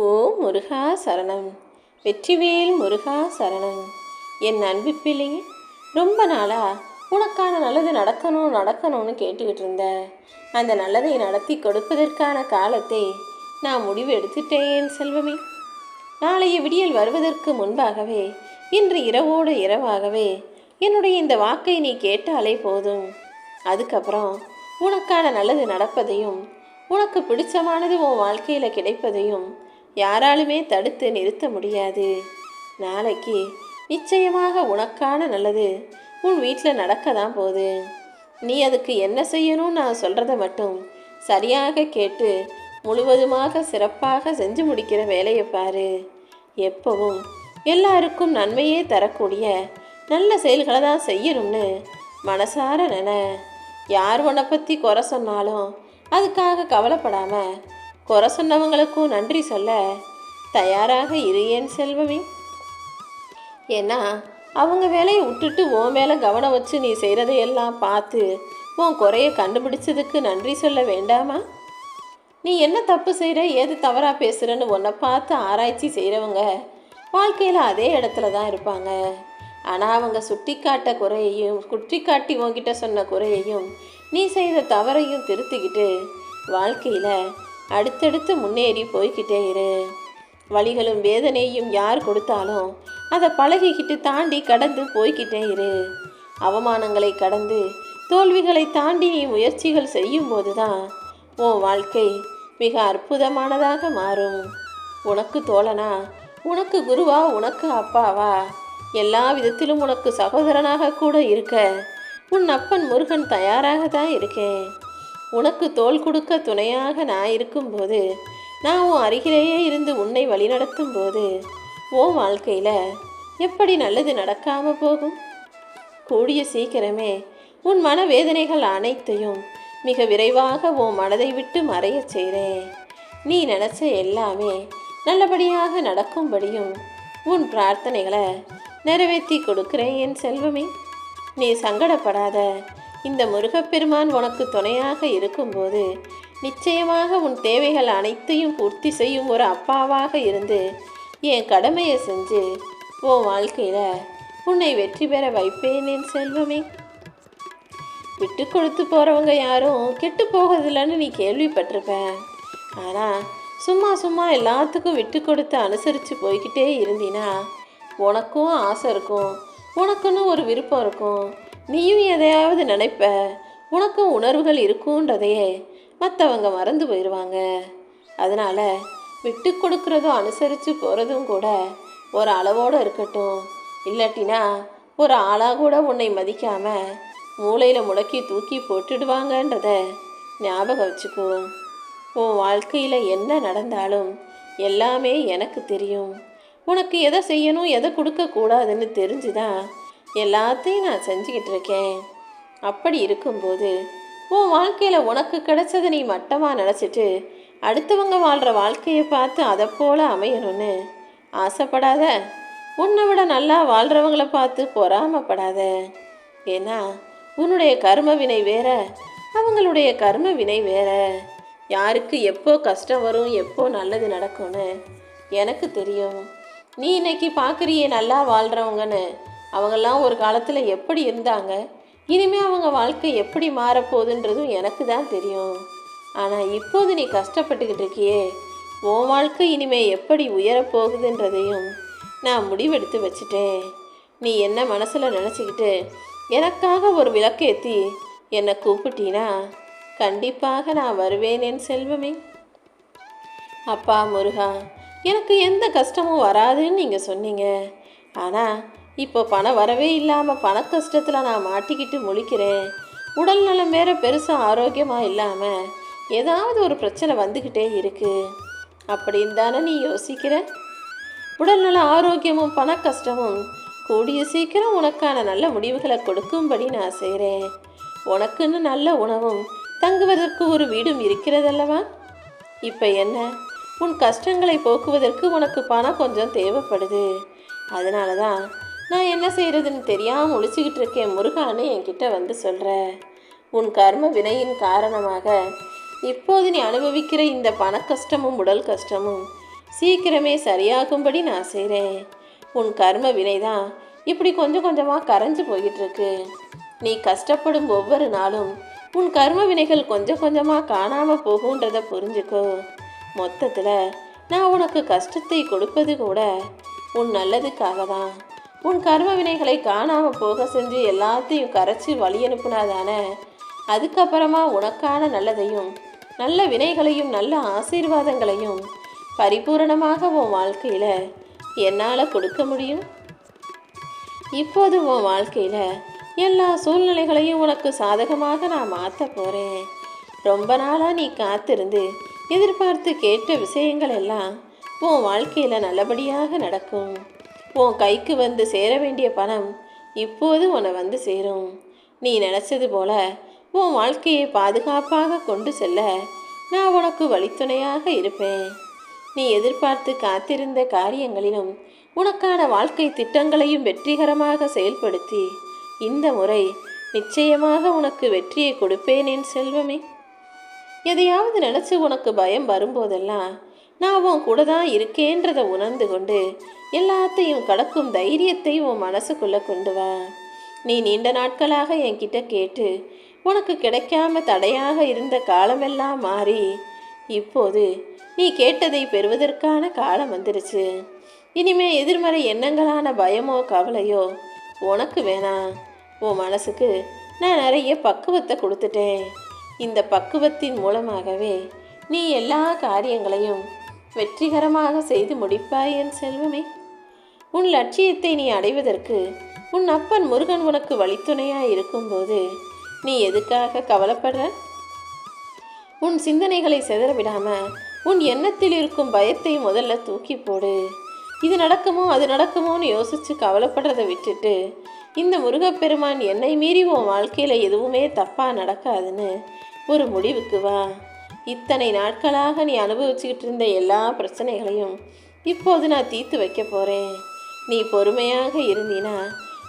ஓ முருகா சரணம். வெற்றிவேல் முருகா சரணம். என் அன்பு பிள்ளை ரொம்ப நாளாக உனக்கான நல்லது நடக்கணும் நடக்கணும்னு கேட்டுக்கிட்டு இருந்த. அந்த நல்லதை நடத்தி கொடுப்பதற்கான காலத்தை நான் முடிவு எடுத்துட்டேன் செல்வமே. நாளைய விடியல் வருவதற்கு முன்பாகவே இன்று இரவோடு இரவாகவே என்னுடைய இந்த வாக்கை நீ கேட்டாலே போதும். அதுக்கப்புறம் உனக்கான நல்லது நடப்பதையும் உனக்கு பிடிச்சமானது உன் வாழ்க்கையில் கிடைப்பதையும் யாராலுமே தடுத்து நிறுத்த முடியாது. நாளைக்கு நிச்சயமாக உனக்கான நல்லது உன் வீட்டில் நடக்க தான் போகுது. நீ அதுக்கு என்ன செய்யணும்னு நான் சொல்கிறத மட்டும் சரியாக கேட்டு முழுவதுமாக சிறப்பாக செஞ்சு முடிக்கிற வேலையை பாரு. எப்பவும் எல்லாருக்கும் நன்மையே தரக்கூடிய நல்ல செயல்களை தான் செய்யணும்னு மனசார நினை. யார் உன்னை பற்றி குறை சொன்னாலும் அதுக்காக கவலைப்படாமல் குறை சொன்னவங்களுக்கும் நன்றி சொல்ல தயாராக இரு என் செல்வமே. ஏன்னா அவங்க வேலையை விட்டுட்டு உன் மேலே கவனம் வச்சு நீ செய்கிறதையெல்லாம் பார்த்து உன் குறைய கண்டுபிடிச்சதுக்கு நன்றி சொல்ல வேண்டாமா? நீ என்ன தப்பு செய்கிற ஏது தவறாக பேசுகிறன்னு உன்னை பார்த்து ஆராய்ச்சி செய்கிறவங்க வாழ்க்கையில் அதே இடத்துல தான் இருப்பாங்க. ஆனால் அவங்க சுட்டி காட்ட குறையையும் குற்றி காட்டி உங்ககிட்ட சொன்ன குறையையும் நீ செய்த தவறையும் திருத்திக்கிட்டு வாழ்க்கையில் அடுத்தடுத்து முன்னேறி போய்கிட்டே இரு. வழிகளும் வேதனையும் யார் கொடுத்தாலும் அதை பழகிக்கிட்டு தாண்டி கடந்து போய்கிட்டே இரு. அவமானங்களை கடந்து தோல்விகளை தாண்டி நீ முயற்சிகள் செய்யும்போது தான் உன் வாழ்க்கை மிக அற்புதமானதாக மாறும். உனக்கு தோழனா? உனக்கு குருவா? உனக்கு அப்பாவா? எல்லா விதத்திலும் உனக்கு சகோதரனாக கூட இருக்க உன் அப்பன் முருகன் தயாராக தான் இருக்கேன். உனக்கு தோல் கொடுக்க துணையாக நான் இருக்கும்போது நான் உன் அருகிலேயே இருந்து உன்னை வழிநடத்தும் போது உன் வாழ்க்கையில் எப்படி நல்லது நடக்காமல் போகும்? கூடிய சீக்கிரமே உன் மனவேதனைகள் அனைத்தையும் மிக விரைவாக உன் மனதை விட்டு மறையச் செய்கிறேன். நீ நினச்ச எல்லாமே நல்லபடியாக நடக்கும்படியும் உன் பிரார்த்தனைகளை நிறைவேற்றி கொடுக்கிறேன் என் செல்வமே. நீ சங்கடப்படாத. இந்த முருகப்பெருமான் உனக்கு துணையாக இருக்கும்போது நிச்சயமாக உன் தேவைகள் அனைத்தையும் பூர்த்தி செய்யும் ஒரு அப்பாவாக இருந்து என் கடமையை செஞ்சு உன் வாழ்க்கையில் உன்னை வெற்றி பெற வைப்பேன் என் செல்வமே. விட்டு கொடுத்து போகிறவங்க யாரும் கெட்டு போகிறதில்லன்னு நீ கேள்விப்பட்டிருப்ப ஆனால் சும்மா சும்மா எல்லாத்துக்கும் விட்டு கொடுத்து அனுசரித்து போய்கிட்டே இருந்தீனா உனக்கும் ஆசை இருக்கும் உனக்குன்னு ஒரு விருப்பம் இருக்கும். நீயும் எதையாவது நினைப்ப? உனக்கும் உணர்வுகள் இருக்குன்றதையே. மற்றவங்க மறந்து போயிடுவாங்க அதனால் விட்டு கொடுக்குறதும் அனுசரித்து போகிறதும் கூட ஒரு அளவோடு இருக்கட்டும். இல்லாட்டினா ஒரு ஆளாக கூட உன்னை மதிக்காமல் மூளையில் முடக்கி தூக்கி போட்டுடுவாங்கன்றத ஞாபகம் வச்சுக்கோ. உன் வாழ்க்கையில் என்ன நடந்தாலும் எல்லாமே எனக்கு தெரியும். உனக்கு எதை செய்யணும் எதை கொடுக்கக்கூடாதுன்னு தெரிஞ்சுதான் எல்லாத்தையும் நான் செஞ்சுக்கிட்டு இருக்கேன். அப்படி இருக்கும்போது உன் வாழ்க்கையில் உனக்கு கிடைச்சதை நீ மட்டமாக நினச்சிட்டு அடுத்தவங்க வாழ்கிற வாழ்க்கையை பார்த்து அதை போல் அமையணும்னு ஆசைப்படாத. உன்னை விட நல்லா வாழ்கிறவங்கள பார்த்து பொறாமப்படாத. ஏன்னா உன்னுடைய கர்ம வினை வேற அவங்களுடைய கர்ம வினை வேற. யாருக்கு எப்போ கஷ்டம் வரும் எப்போ நல்லது நடக்கும்னு எனக்கு தெரியும். நீ இன்னைக்கு பார்க்குறியே நல்லா வாழ்கிறவங்கன்னு அவங்கெல்லாம் ஒரு காலத்தில் எப்படி இருந்தாங்க? இனிமே அவங்க வாழ்க்கை எப்படி மாறப்போகுதுன்றதும் எனக்கு தான் தெரியும். ஆனால் இப்போது நீ கஷ்டப்பட்டுக்கிட்டு இருக்கியே உன் வாழ்க்கை இனிமே எப்படி உயரப்போகுதுன்றதையும் நான் முடிவெடுத்து வச்சுட்டேன். நீ என்ன மனசில் நினச்சிக்கிட்டு எனக்காக ஒரு விளக்கேற்றி என்னை கூப்பிட்டீனா கண்டிப்பாக நான் வருவேன் என் செல்வமே. அப்பா முருகா எனக்கு எந்த கஷ்டமும் வராதுன்னு நீங்கள் சொன்னீங்க. ஆனால் இப்போ பணம் வரவே இல்லாமல் பண கஷ்டத்தில் நான் மாட்டிக்கிட்டு முழிக்கிறேன். உடல் நலம் வேற பெருசாக ஆரோக்கியமாக இல்லாமல் ஏதாவது ஒரு பிரச்சனை வந்துக்கிட்டே இருக்குது அப்படின்னு தானே நீ யோசிக்கிற? உடல்நல ஆரோக்கியமும் பண கஷ்டமும் கூடிய சீக்கிரம் உனக்கான நல்ல முடிவுகளை கொடுக்கும்படி நான் செய்கிறேன் உனக்குன்னு நல்ல உணவும் தங்குவதற்கு ஒரு வீடும் இருக்கிறதல்லவா? இப்போ என்ன? உன் கஷ்டங்களை போக்குவதற்கு உனக்கு பணம் கொஞ்சம் தேவைப்படுது. அதனால தான் நான் என்ன செய்கிறதுன்னு தெரியாமல் முழிச்சுக்கிட்டு இருக்கேன் முருகான்னு என்கிட்ட வந்து சொல்கிற உன் கர்ம வினையின் காரணமாக இப்போது நீ அனுபவிக்கிற இந்த பண கஷ்டமும் உடல் கஷ்டமும் சீக்கிரமே சரியாகும்படி நான் செய்கிறேன் உன் கர்ம வினைதான் இப்படி கொஞ்சம் கொஞ்சமாக கரைஞ்சு போயிட்டுருக்கு. நீ கஷ்டப்படும் ஒவ்வொரு நாளும் உன் கர்ம வினைகள் கொஞ்சம் கொஞ்சமாக காணாமல் போகுன்றத புரிஞ்சுக்கோ. மொத்தத்தில் நான் உனக்கு கஷ்டத்தை கொடுப்பது கூட உன் நல்லதுக்காக தான் உன் கர்ம வினைகளை காணாமல் போக செஞ்சு எல்லாத்தையும் கரைச்சி வழி அனுப்புனாதானே? அதுக்கப்புறமா உனக்கான நல்லதையும் நல்ல வினைகளையும் நல்ல ஆசீர்வாதங்களையும் பரிபூரணமாக உன் வாழ்க்கையில் என்னால் கொடுக்க முடியும்? இப்போது உன் வாழ்க்கையில் எல்லா சூழ்நிலைகளையும் உனக்கு சாதகமாக நான் மாற்ற போகிறேன் ரொம்ப நாளாக நீ காத்திருந்து எதிர்பார்த்து கேட்ட விஷயங்கள் எல்லாம் உன் வாழ்க்கையில் நல்லபடியாக நடக்கும். உன் கைக்கு வந்து சேர வேண்டிய பணம் இப்போது உன்னை வந்து சேரும். நீ நினச்சது போல உன் வாழ்க்கையை பாதுகாப்பாக கொண்டு செல்ல நான் உனக்கு வழித்துணையாக இருப்பேன். நீ எதிர்பார்த்து காத்திருந்த காரியங்களிலும் உனக்கான வாழ்க்கை திட்டங்களையும் வெற்றிகரமாக செயல்படுத்தி இந்த முறை நிச்சயமாக உனக்கு வெற்றியை கொடுப்பேன் என் செல்வமே. எதையாவது நினச்சி உனக்கு பயம் வரும்போதெல்லாம் நான் உன் கூட தான் இருக்கேன்றதை உணர்ந்து கொண்டு எல்லாத்தையும் கடக்கும் தைரியத்தை உன் மனசுக்குள்ளே கொண்டு வா. நீ நீண்ட நாட்களாக என்கிட்ட கேட்டு உனக்கு கிடைக்காம தடையாக இருந்த காலமெல்லாம் மாறி இப்போது நீ கேட்டதை பெறுவதற்கான காலம் வந்துருச்சு. இனிமே எதிர்மறை எண்ணங்களான பயமோ கவலையோ உனக்கு வேணாம் உன் மனசுக்கு நான் நிறைய பக்குவத்தை கொடுத்துட்டேன். இந்த பக்குவத்தின் மூலமாகவே நீ எல்லா காரியங்களையும் வெற்றிகரமாக செய்து முடிப்பாய் என் செல்வமே. உன் லட்சியத்தை நீ அடைவதற்கு உன் அப்பன் முருகன் உனக்கு வழித்துணையாக இருக்கும்போது நீ எதுக்காக கவலைப்படுற? உன் சிந்தனைகளை சிதற விடாம உன் எண்ணத்தில் இருக்கும் பயத்தை முதல்ல தூக்கி போடு. இது நடக்குமோ அது நடக்குமோன்னு யோசிச்சு கவலைப்படுறதை விட்டுட்டு இந்த முருகப்பெருமான் என்னை மீறி உன் வாழ்க்கையில் எதுவுமே தப்பாக நடக்காதுன்னு ஒரு முடிவுக்கு வா. இத்தனை நாட்களாக நீ அனுபவிச்சுக்கிட்டு இருந்த எல்லா பிரச்சனைகளையும் இப்போது நான் தீர்த்து வைக்க போகிறேன் நீ பொறுமையாக இருந்தினா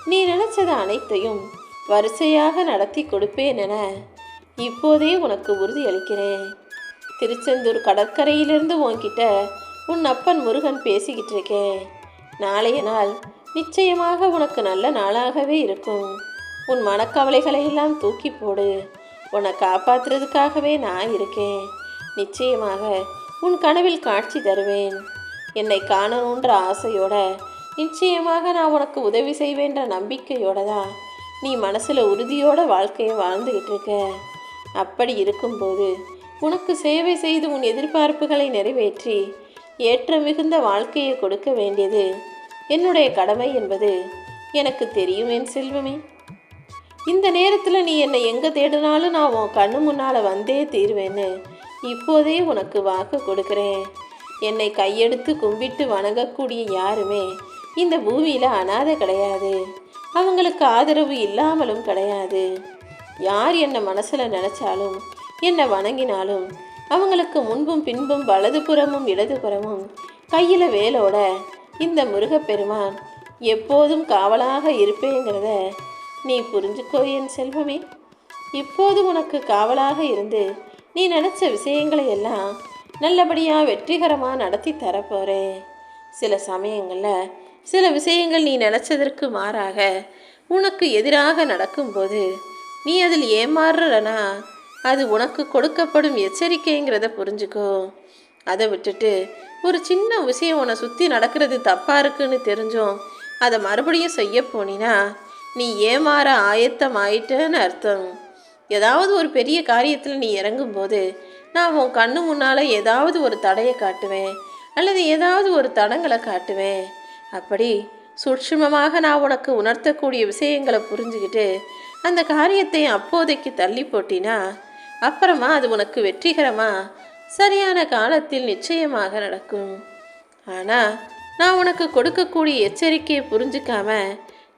நீ நினச்சது அனைத்தையும் வரிசையாக நடத்தி கொடுப்பேன் என இப்போதே உனக்கு உறுதி அளிக்கிறேன் திருச்செந்தூர் கடற்கரையிலிருந்து உன்கிட்ட உன் அப்பன் முருகன் பேசிக்கிட்டு இருக்கேன். நாளைய நாள் நிச்சயமாக உனக்கு நல்ல நாளாகவே இருக்கும். உன் மனக்கவலைகளை எல்லாம் தூக்கி போடு. உன்னை காப்பாற்றுறதுக்காகவே நான் இருக்கேன். நிச்சயமாக உன் கனவில் காட்சி தருவேன். என்னை காணணுன்ற ஆசையோட நிச்சயமாக நான் உனக்கு உதவி செய்வேன்ற நம்பிக்கையோட தான் நீ மனசில் உறுதியோட வாழ்க்கையை வாழ்ந்துக்கிட்டு இருக்க அப்படி இருக்கும்போது உனக்கு சேவை செய்து உன் எதிர்பார்ப்புகளை நிறைவேற்றி ஏற்ற மிகுந்த வாழ்க்கையை கொடுக்க வேண்டியது என்னுடைய கடமை என்பது எனக்கு தெரியும் என் செல்வமே. இந்த நேரத்தில் நீ என்னை எங்கே தேடினாலும் நான் உன் கண்ணு முன்னால் வந்தே தீர்வேன்னு இப்போதே உனக்கு வாக்கு கொடுக்குறேன். என்னை கையெடுத்து கும்பிட்டு வணங்கக்கூடிய யாருமே இந்த பூமியில் அனாதை கிடையாது. அவங்களுக்கு ஆதரவு இல்லாமலும் கிடையாது. யார் என்னை மனசில் நினச்சாலும் என்னை வணங்கினாலும் அவங்களுக்கு முன்பும் பின்பும் வலதுபுறமும் இடதுபுறமும் கையில் வேலோட இந்த முருகப்பெருமான் எப்போதும் காவலாக இருப்பேங்கிறத நீ புரிஞ்சுக்கோ என் செல்வமே. இப்போது உனக்கு காவலாக இருந்து நீ நினச்ச விஷயங்களை எல்லாம் நல்லபடியாக வெற்றிகரமாக நடத்தி தரப்போகிறேன் சில சமயங்களில் சில விஷயங்கள் நீ நினச்சதற்கு மாறாக உனக்கு எதிராக நடக்கும்போது நீ அதில் ஏமாறுறனா? அது உனக்கு கொடுக்கப்படும் எச்சரிக்கைங்கிறத புரிஞ்சுக்கோ. அதை விட்டுட்டு ஒரு சின்ன விஷயம் உன்னை சுற்றி நடக்கிறது தப்பாக இருக்குன்னு தெரிஞ்சும் அதை மறுபடியும் செய்ய போனினா நீ ஏமாற ஆயத்தம் ஆயிட்டேன்னு அர்த்தம். ஏதாவது ஒரு பெரிய காரியத்தில் நீ இறங்கும்போது நான் உன் கண்ணு முன்னால் ஏதாவது ஒரு தடையை காட்டுவேன் அல்லது ஏதாவது ஒரு தடங்களை காட்டுவேன். அப்படி சூட்சுமமாக நான் உனக்கு உணர்த்தக்கூடிய விஷயங்களை புரிஞ்சுக்கிட்டு அந்த காரியத்தை அப்போதைக்கு தள்ளி போட்டினா அப்புறமா அது உனக்கு வெற்றிகரமாக சரியான காலத்தில் நிச்சயமாக நடக்கும். ஆனால் நான் உனக்கு கொடுக்கக்கூடிய எச்சரிக்கையை புரிஞ்சுக்காம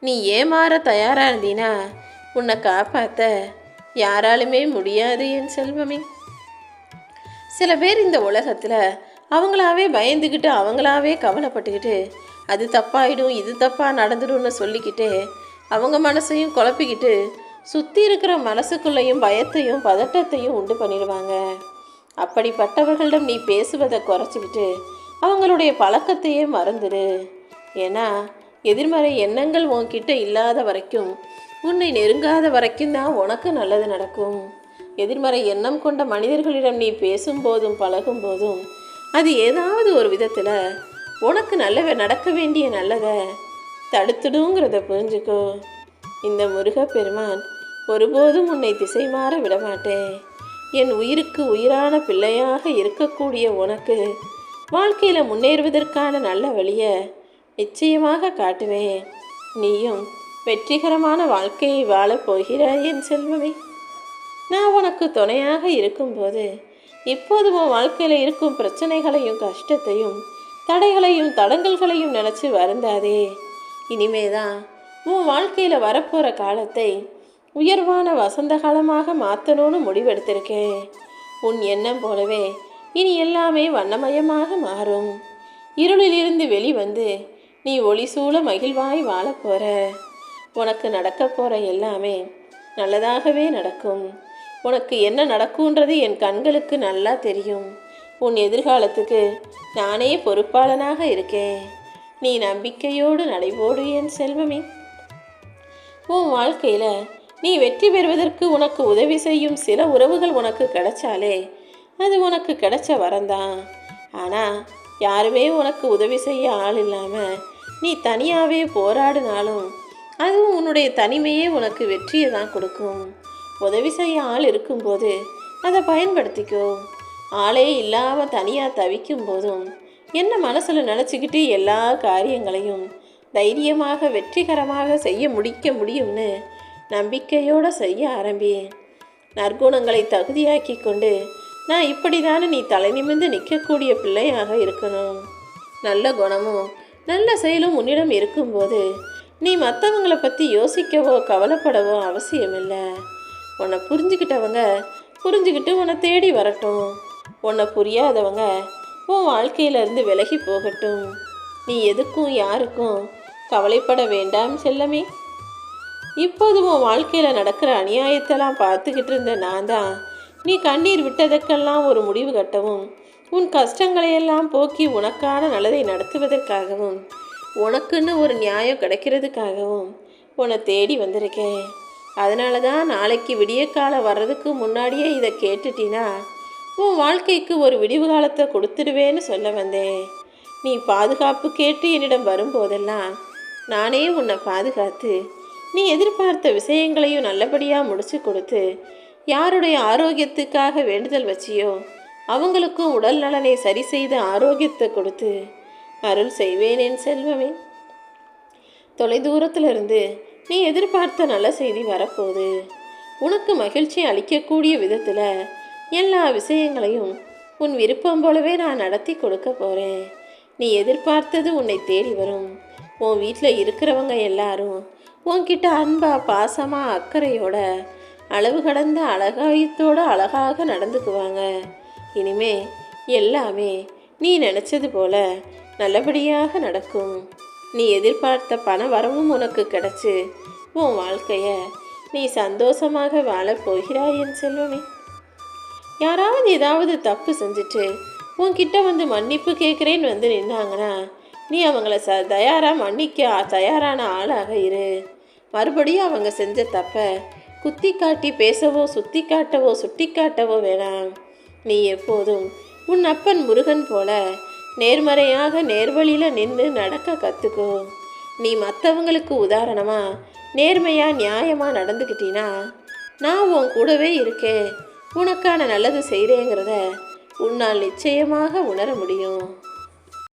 நீ ஏமாற தயாரா இருந்தீனா? உன்னை காப்பாற்ற யாராலுமே முடியாது என் செல்வமே. சில பேர் இந்த உலகத்தில் அவங்களாவே பயந்துக்கிட்டு அவங்களாவே கவலைப்பட்டுக்கிட்டு அது தப்பாயிடும் இது தப்பாக நடந்துடும்னு சொல்லிக்கிட்டு அவங்க மனசையும் குழப்பிக்கிட்டு சுற்றி இருக்கிற மனசுக்குள்ளேயும் பயத்தையும் பதட்டத்தையும் உண்டு பண்ணிடுவாங்க. அப்படிப்பட்டவர்களிடம் நீ பேசுவதை குறைச்சிக்கிட்டு அவங்களுடைய பழக்கத்தையே மறந்துடு. ஏன்னா எதிர்மறை எண்ணங்கள் உன்கிட்ட இல்லாத வரைக்கும் உன்னை நெருங்காத வரைக்கும் தான் உனக்கு நல்லது நடக்கும். எதிர்மறை எண்ணம் கொண்ட மனிதர்களிடம் நீ பேசும்போதும் பழகும் போதும் அது ஏதாவது ஒரு விதத்தில் உனக்கு நல்ல நடக்க வேண்டிய நல்லதை தடுத்துடுங்கிறத புரிஞ்சுக்கோ. இந்த முருகப்பெருமான் ஒருபோதும் உன்னை திசை மாற விடமாட்டேன். என் உயிருக்கு உயிரான பிள்ளையாக இருக்கக்கூடிய உனக்கு வாழ்க்கையில் முன்னேறுவதற்கான நல்ல வழியை நிச்சயமாக காட்டுவேன் நீயும் வெற்றிகரமான வாழ்க்கையை வாழப் போகிறாய் என் செல்வமே. நான் உனக்கு துணையாக இருக்கும்போது இப்போது உன் வாழ்க்கையில் இருக்கும் பிரச்சனைகளையும் கஷ்டத்தையும் தடைகளையும் தடங்கல்களையும் நினச்சி வருந்தாதே. இனிமேதான் உன் வாழ்க்கையில் வரப்போகிற காலத்தை உயர்வான வசந்த காலமாக மாற்றணும்னு முடிவெடுத்திருக்கேன். உன் எண்ணம் போலவே இனி எல்லாமே வண்ணமயமாக மாறும். இருளிலிருந்து வெளிவந்து நீ ஒளி சூழ மகிழ்வாய் வாழப் போற உனக்கு நடக்க போகிற எல்லாமே நல்லதாகவே நடக்கும். உனக்கு என்ன நடக்கும்ன்றது என் கண்களுக்கு நல்லா தெரியும். உன் எதிர்காலத்துக்கு நானே பொறுப்பாளனாக இருக்கேன். நீ நம்பிக்கையோடு நடைபோடு என் செல்வமே. உன் வாழ்க்கையில் நீ வெற்றி பெறுவதற்கு உனக்கு உதவி செய்யும் சில உறவுகள் உனக்கு கிடைச்சாலே அது உனக்கு கிடைச்ச வரந்தான் ஆனால் யாருமே உனக்கு உதவி செய்ய ஆள் இல்லாமல் நீ தனியாகவே போராடினாலும் அதுவும் உன்னுடைய தனிமையே உனக்கு வெற்றியை தான் கொடுக்கும். உதவி செய்ய ஆள் இருக்கும்போது அதை பயன்படுத்திக்கோ. ஆளே இல்லாமல் தனியாக தவிக்கும் போதும் என்ன மனசில் நினச்சிக்கிட்டு எல்லா காரியங்களையும் தைரியமாக வெற்றிகரமாக செய்ய முடிக்க முடியும்னு நம்பிக்கையோடு செய்ய ஆரம்பி நற்குணங்களை தகுதியாக்கி கொண்டு நான் இப்படி தானே நீ தலை நிமிர்ந்து நிற்கக்கூடிய பிள்ளையாக இருக்கணும். நல்ல குணமும் நல்ல செயலும் உன்னிடம் இருக்கும்போது நீ மற்றவங்கள பற்றி யோசிக்கவோ கவலைப்படவோ அவசியமில்லை. உன்னை புரிஞ்சுக்கிட்டவங்க புரிஞ்சுக்கிட்டு உன்னை தேடி வரட்டும். உன்னை புரியாதவங்க உன் வாழ்க்கையிலேருந்து விலகி போகட்டும். நீ எதுக்கும் யாருக்கும் கவலைப்பட வேண்டாம் செல்லமே. இப்போது உன் வாழ்க்கையில் நடக்கிற அநியாயத்தெல்லாம் பார்த்துக்கிட்டு இருந்த நான் தான் நீ கண்ணீர் விட்டதற்கெல்லாம் ஒரு முடிவு கட்டவும் உன் கஷ்டங்களையெல்லாம் போக்கி உனக்கான நல்லதை நடத்துவதற்காகவும் உனக்குன்னு ஒரு நியாயம் கிடைக்கிறதுக்காகவும் உன்னை தேடி வந்திருக்கேன். அதனால தான் நாளைக்கு விடிய காலம் வர்றதுக்கு முன்னாடியே இதை கேட்டுட்டினா உன் வாழ்க்கைக்கு ஒரு விடிவு காலத்தை கொடுத்துடுவேன்னு சொல்ல வந்தேன். நீ பாதுகாப்பு கேட்டு என்னிடம் வரும்போதெல்லாம் நானே உன்னை பாதுகாத்து நீ எதிர்பார்த்த விஷயங்களையும் நல்லபடியாக முடிச்சு கொடுத்து யாருடைய ஆரோக்கியத்துக்காக வேண்டுதல் வச்சியோ அவங்களுக்கும் உடல் நலனை சரி செய்து ஆரோக்கியத்தை கொடுத்து அருள் செய்வேன் என் செல்வமே. தொலைதூரத்திலிருந்து நீ எதிர்பார்த்த நல்ல செய்தி வரப்போகுது. உனக்கு மகிழ்ச்சி அளிக்கக்கூடிய விதத்தில் எல்லா விஷயங்களையும் உன் விருப்பம் போலவே நான் நடத்தி கொடுக்க போகிறேன் நீ எதிர்பார்த்தது உன்னை தேடி வரும். உன் வீட்டில் இருக்கிறவங்க எல்லாரும் உன்கிட்ட அன்பா பாசமாக அக்கறையோட அளவு கடந்த அழகாயத்தோட அழகாக நடந்துக்குவாங்க. இனிமே எல்லாமே நீ நினச்சது போல நல்லபடியாக நடக்கும். நீ எதிர்பார்த்த பண வரவும் உனக்கு கிடச்சி. உன் வாழ்க்கையை நீ சந்தோஷமாக வாழப் போகிறாய் என் செல்வமே. யாராவது ஏதாவது தப்பு செஞ்சுட்டு உன்கிட்ட வந்து மன்னிப்பு கேட்குறேன்னு வந்து நின்னாங்கன்னா நீ அவங்கள ச தயாராக மன்னிக்க தயாரான ஆளாக இரு. மறுபடியும் அவங்க செஞ்ச தப்பை குத்தி காட்டி பேசவோ சுத்தி காட்டவோ சுட்டி காட்டவோ வேணாம். நீ எப்போதும் உன் அப்பன் முருகன் போல நேர்மறையாக நேர்வழியில் நின்று நடக்க கற்றுக்கோ நீ மற்றவங்களுக்கு உதாரணமாக நேர்மையாக நியாயமாக நடந்துக்கிட்டீன்னா நான் உன் கூடவே இருக்கேன். உனக்கான நல்லது செய்கிறேங்கிறத உன்னால் நிச்சயமாக உணர முடியும்.